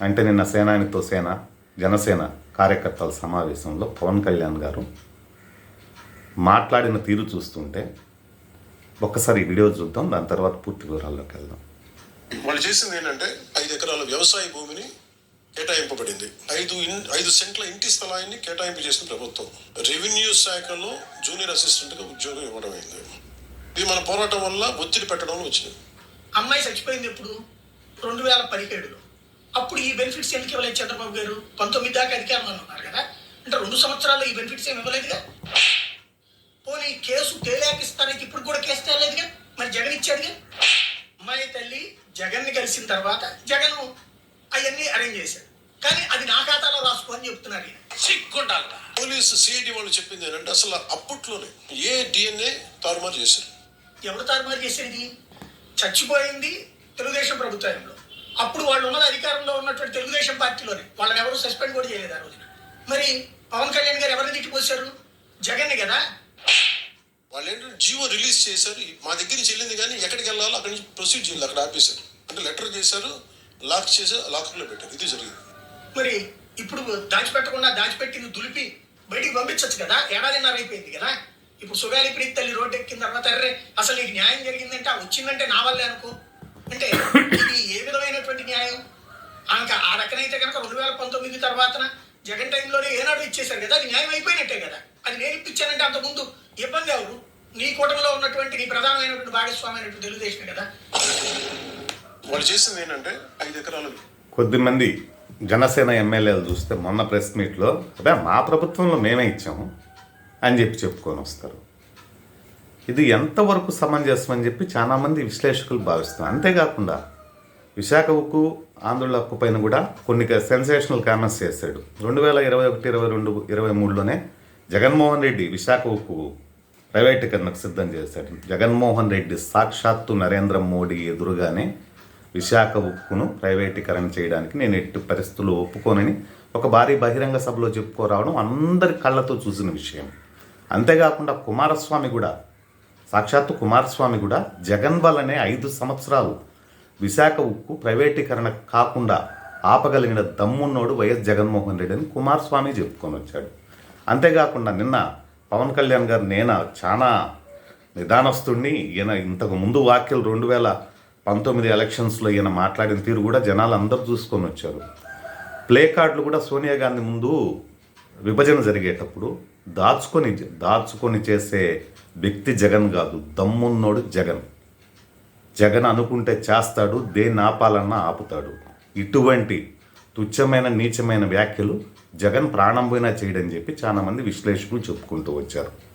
అంటే నిన్న సేనానితో సేన జనసేన కార్యకర్తల సమావేశంలో పవన్ కళ్యాణ్ గారు మాట్లాడిన తీరు చూస్తుంటే ఒక్కసారి వీడియో చూద్దాం దాని తర్వాత పూర్తి వివరాల్లోకి వెళ్దాం. వాళ్ళు చేసింది ఏంటంటే ఐదు ఎకరాల వ్యవసాయ భూమిని కేటాయింపబడింది. ఐదు ఐదు సెంట్ల ఇంటి స్థలాన్ని కేటాయింపు చేసిన ప్రభుత్వం. రెవెన్యూ శాఖలో జూనియర్ అసిస్టెంట్గా ఉద్యోగం ఇవ్వడం అయింది. ఇది మన పోరాటం వల్ల ఒత్తిడి పెట్టడంలో వచ్చింది. అమ్మాయి చచ్చిపోయింది ఎప్పుడు? రెండు వేల పదిహేడులో. అప్పుడు ఈ బెనిఫిట్స్ ఎందుకు ఇవ్వలేదు చంద్రబాబు గారు? పంతొమ్మిది దాకా అధికారంలో ఉన్నారు కదా? అంటే రెండు సంవత్సరాల్లో ఈ బెనిఫిట్స్ ఏమి ఇవ్వలేదుగా? పోనీ కేసు తేలేక ఇస్తానికి ఇప్పుడు కూడా కేసు తేలేదుగా? మరి జగన్ ఇచ్చాడుగా? అమ్మాయి తల్లి జగన్ని కలిసిన తర్వాత జగన్ అవన్నీ అరేంజ్ చేశాడు. కానీ అది నా ఖాతాలో రాసుకో అని చెప్తున్నారు. సిగ్గుండాలి. పోలీసు సిఐడి వాళ్ళు చెప్పింది ఏంటంటే అసలు అప్పట్లోనే ఏ డిఎన్ఏ తారుమారు చేశారు? ఎవరు తారుమారు చేసేది చచ్చిపోయింది తెలుగుదేశం ప్రభుత్వంలో అప్పుడు వాళ్ళు ఉన్నది అధికారంలో ఉన్నటువంటి తెలుగుదేశం పార్టీలోనే. వాళ్ళని ఎవరు సస్పెండ్ కూడా చేయలేదు ఆ రోజున. మరి పవన్ కళ్యాణ్ గారు ఎవరిని తిట్టిపోసారు జగన్ని కదా? వాళ్ళు ఏంటంటే జీవో రిలీజ్ చేశారు. మా దగ్గర నుంచి వెళ్ళింది కానీ ఎక్కడికి వెళ్ళాలో అక్కడి నుంచి ప్రొసీడ్ చేయాలి అక్కడ ఆపేశారు. అంటే లెటర్ చేశారు లాక్ చేసి లాకర్లో పెట్టారు. ఇది జరిగింది. మరి ఇప్పుడు దాచిపెట్టకుండా దాచిపెట్టింది దులిపి బయటికి పంపించవచ్చు కదా? ఏడాదిన్నర అయిపోయింది కదా? ఇప్పుడు సుగాలి ప్రీతి తల్లి రోడ్డు ఎక్కిన తర్వాత అర్రే అసలు నీకు న్యాయం జరిగిందంటే వచ్చిందంటే నా వల్లే అనుకో. అంటే ఇది ఏ విధమైనటువంటి న్యాయం? ఇంకా ఆ రకనైతే కనుక రెండు వేల పంతొమ్మిది తర్వాత జగన్ టైంలోనే ఏనాడు ఇచ్చేశారు కదా? అది న్యాయం అయిపోయినట్టే కదా? అది నేను ఇప్పించానంటే అంతకుముందు ఇబ్బంది ఎవరు? నీ కూటమిలో ఉన్నటువంటి నీ ప్రధానమైనటువంటి భాగస్వామి అయినటువంటి తెలుగుదేశం కదా? వాళ్ళు చేసింది ఏంటంటే ఐదు ఎకరాలు. కొద్దిమంది జనసేన ఎమ్మెల్యేలు చూస్తే మొన్న ప్రెస్ మీట్లో అదే మా ప్రభుత్వంలో మేమే ఇచ్చాము అని చెప్పి చెప్పుకొని వస్తారు. ఇది ఎంతవరకు సమంజసం అని చెప్పి చాలామంది విశ్లేషకులు భావిస్తున్నారు. అంతేకాకుండా విశాఖ ఉక్కు ఆంధ్రుల హక్కు పైన కూడా కొన్ని సెన్సేషనల్ కామెంట్స్ చేశాడు. రెండు వేల ఇరవై ఒకటి ఇరవై రెండు ఇరవై మూడులోనే జగన్మోహన్ రెడ్డి విశాఖ ఉక్కు ప్రైవేటీకరణకు సిద్ధం చేశాడు. జగన్మోహన్ రెడ్డి సాక్షాత్తు నరేంద్ర మోడీ ఎదురుగానే విశాఖ ఉక్కును ప్రైవేటీకరణ చేయడానికి నేను ఎట్టి పరిస్థితులు ఒప్పుకోనని ఒక భారీ బహిరంగ సభలో చెప్పుకోరావడం అందరి కళ్ళతో చూసిన విషయం. అంతేకాకుండా కుమారస్వామి కూడా సాక్షాత్తు కుమారస్వామి కూడా జగన్ వల్లనే ఐదు సంవత్సరాలు విశాఖ ఉక్కు ప్రైవేటీకరణ కాకుండా ఆపగలిగిన దమ్మున్నోడు వైఎస్ జగన్మోహన్ రెడ్డి అని కుమారస్వామి చెప్పుకొని వచ్చాడు. అంతేకాకుండా నిన్న పవన్ కళ్యాణ్ గారు నేను చాలా నిదానస్తుడిని ఈయన ఇంతకు ముందు వాక్యలు రెండు వేల పంతొమ్మిది ఎలక్షన్స్లో ఈయన మాట్లాడిన తీరు కూడా జనాలు అందరూ చూసుకొని వచ్చారు. ప్లే కార్డులు కూడా సోనియా గాంధీ ముందు విభజన జరిగేటప్పుడు దాచుకొని దాచుకొని చేసే వ్యక్తి జగన్ కాదు. దమ్మున్నోడు జగన్. జగన్ అనుకుంటే చేస్తాడు దేన్ని ఆపాలన్నా ఆపుతాడు. ఇటువంటి తుచ్చమైన నీచమైన వ్యాఖ్యలు జగన్ ప్రాణం పోయినా చేయడని చెప్పి చాలామంది విశ్లేషకులు చెప్పుకుంటూ వచ్చారు.